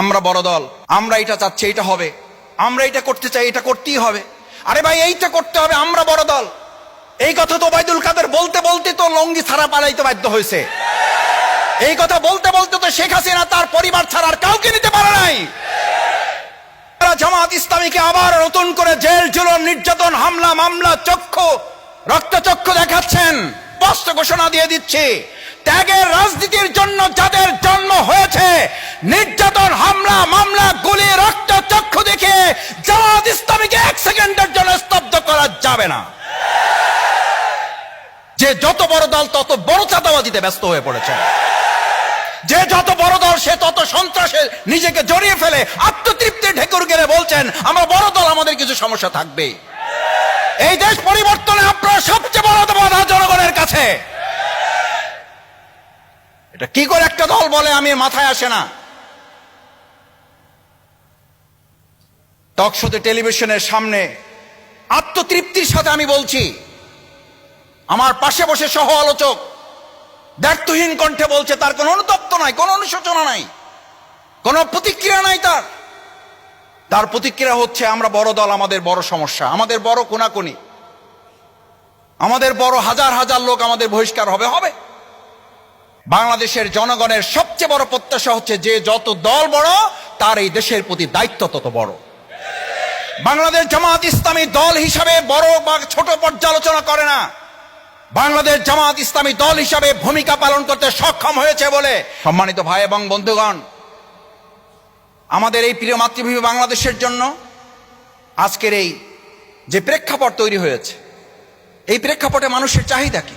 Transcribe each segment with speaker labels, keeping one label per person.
Speaker 1: আমরা বড় দল, আমরা এটা চাচ্ছি, এটা হবে। আমরা এটা করতে চাই, এটা করতেই হবে। আরে ভাই, এইটা করতে হবে, আমরা বড় দল। এই কথা তো ওবায়দুল কাদের বলতে বলতে তো লঙ্গি ছাড়া পালাইতে বাধ্য হয়েছে। এই কথা বলতে বলতে তো শেখ হাসিনা তার পরিবার ছাড়া আর কাউকে নিতে পারে নাই। জামাত ইসলামীকে আবার নতুন করে জেল, জুলুম, নির্যাতন, হামলা, মামলা, চক্ষু, রক্তচক্ষু দেখাচ্ছেন। স্পষ্ট ঘোষণা দিয়ে দিচ্ছে। ত্যাগের রাজনীতির জন্য যাদের জন্ম হয়েছে, নির্যাতন, হামলা, মামলা, গুলি, রক্ত, চক্ষু দেখে জামাত ইসলামীকে এক সেকেন্ডের জন্য স্তব্ধ করা যাবে না। যে যত বড় দল, তত বড় চাঁদাবাজিতে ব্যস্ত হয়ে পড়েছে। যে যত বড় দল, সে তত সন্ত্রাসে নিজেকে জড়িয়ে ফেলে, আত্মতৃপ্তির ঢেকুর গেলে বলছেন, আমরা বড় দল, আমাদের কিছু সমস্যা থাকবে এই দেশ পরিবর্তনে আপনারা সবচেয়ে বড় বাধা জনগণের কাছে। এটা কি করে একটা দল বলে আমি মাথায় আসে না? টকশোতে টেলিভিশনের সামনে আত্মতৃপ্তির সাথে আমি বলছি, আমার পাশে বসে সহ আলোচক ব্যর্থহীন কণ্ঠে বলছে, তার কোনো অনুতপ্ত নাই, কোনো অনুশোচনা নাই, কোনো প্রতিক্রিয়া নাই তার। তার প্রতিক্রিয়া হচ্ছে, আমরা বড় দল, আমাদের বড় সমস্যা, আমাদের বড় কোনাকুনি, আমাদের বড় হাজার হাজার লোক আমাদের বহিষ্কার হবে হবে। বাংলাদেশের জনগণের সবচেয়ে বড় প্রত্যাশা হচ্ছে যে যত দল বড়, তার এই দেশের প্রতি দায়িত্ব তত বড়। বাংলাদেশ জামাত ইসলামী দল হিসাবে বড় বা ছোট পর্যালোচনা করে না। বাংলাদেশ জামাত ইসলামী দল হিসাবে ভূমিকা পালন করতে সক্ষম হয়েছে বলে সম্মানিত ভাই এবং বন্ধুগণ, আমাদের এই প্রিয় মাতৃভূমি বাংলাদেশের জন্য আজকের এই যে প্রেক্ষাপট তৈরি হয়েছে, এই প্রেক্ষাপটে মানুষের চাহিদা কি?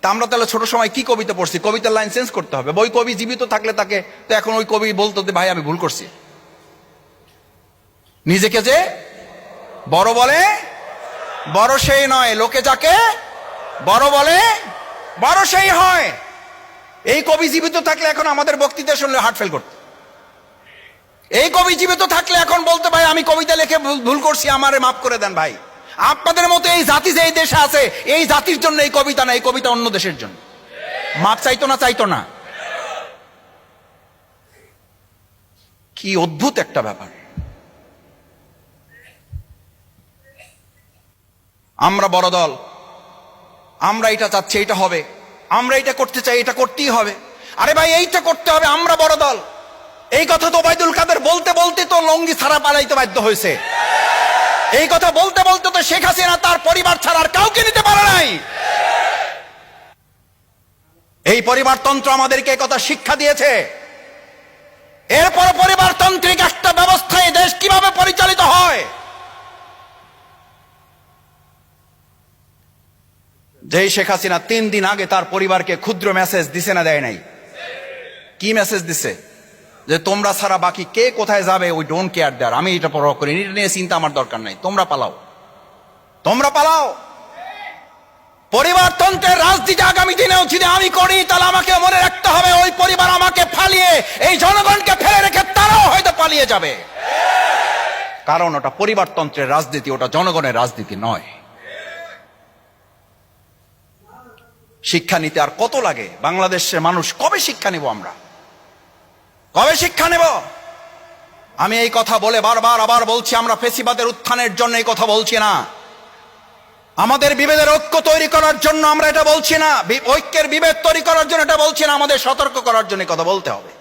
Speaker 1: তা আমরা তাহলে ছোট সময় কি কবিতা পড়ছি? কবিতার লাইন চেঞ্জ করতে হবে। ওই কবি জীবিত থাকলে তাকে, তো এখন ওই কবি বলতো যে, ভাই, আমি ভুল করছি। নিজেকে যে বড় বলে, বড় সেই নয়। লোকে যাকে বড় বলে, বড় সেই হয়। এই কবি জীবিত থাকলে এখন আমাদের বক্তৃতা শুনলে হার্ট ফেল করত। এই কবি জীবিত থাকলে এখন বলতে, ভাই, আমি কবিতা লিখে ভুল- ভুল করছি, আমারে মাফ করে দেন, ভাই। আপনাদের মতো এই জাতি যে এই দেশে আছে, এই জাতির জন্য এই কবিতা না, এই কবিতা অন্য দেশের জন্য। মাপ চাইতো না চাইতো না। কি অদ্ভুত একটা ব্যাপার। আমরা বড় দল। আমরা এটা চাচ্ছি, এটা হবে। আমরা এটা করতে চাই, এটা করতেই হবে। আরে ভাই, এইটা করতে হবে, আমরা বড় দল। এই কথা তো ওবায়দুল কাদের বলতে বলতে তো লঙ্গি ছাড়া পালাইতে বাধ্য হয়েছে। এই কথা বলতে বলতে তো শেখ হাসিনা তার পরিবার ছাড়া আর কাউকে নিতে পারে নাই। এই পরিবারতন্ত্র আমাদেরকে কথা শিক্ষা দিয়েছে। এরপর পরিবারতান্ত্রিক একটা ব্যবস্থায় দেশ কীভাবে পরিচালিত হয়? যেই শেখ হাসিনা তিন দিন আগে তার পরিবারকে ক্ষুদ্র মেসেজ দিছে না দেয় নাই? কি মেসেজ দিছে? যে তোমরা ছাড়া বাকি কে কোথায় যাবে ওই ডোন্ট কেয়ার দেয়ার আমি এটা পরোয়া করি এটা নিয়ে চিন্তা আমার দরকার নাই। তোমরা পালাও। তোমরা পালাও। পরিবারতন্ত্রের রাজনীতি আগামী দিনেও যদি আমি করি, তাহলে আমাকে মনে রাখতে হবে ওই পরিবার আমাকে ফালিয়ে, এই জনগণকে ফেলে রেখে তারাও হয়তো পালিয়ে যাবে। কারণ ওটা পরিবারতন্ত্রের রাজনীতি, ওটা জনগণের রাজনীতি নয়। শিক্ষা নিতে আর কত লাগে? বাংলাদেশের মানুষ কবে শিক্ষা নেব আমরা? কবে শিক্ষা নেব? আমি এই কথা বলে বারবার আবার বলছি, আমরা ফেসিবাদের উত্থানের জন্য এই কথা বলছি না। আমাদের বিভেদের ঐক্য তৈরি করার জন্য আমরা এটা বলছি না। ঐক্যের বিভেদ তৈরি করার জন্য এটা বলছি না। আমাদের সতর্ক করার জন্য কথা বলতে হবে।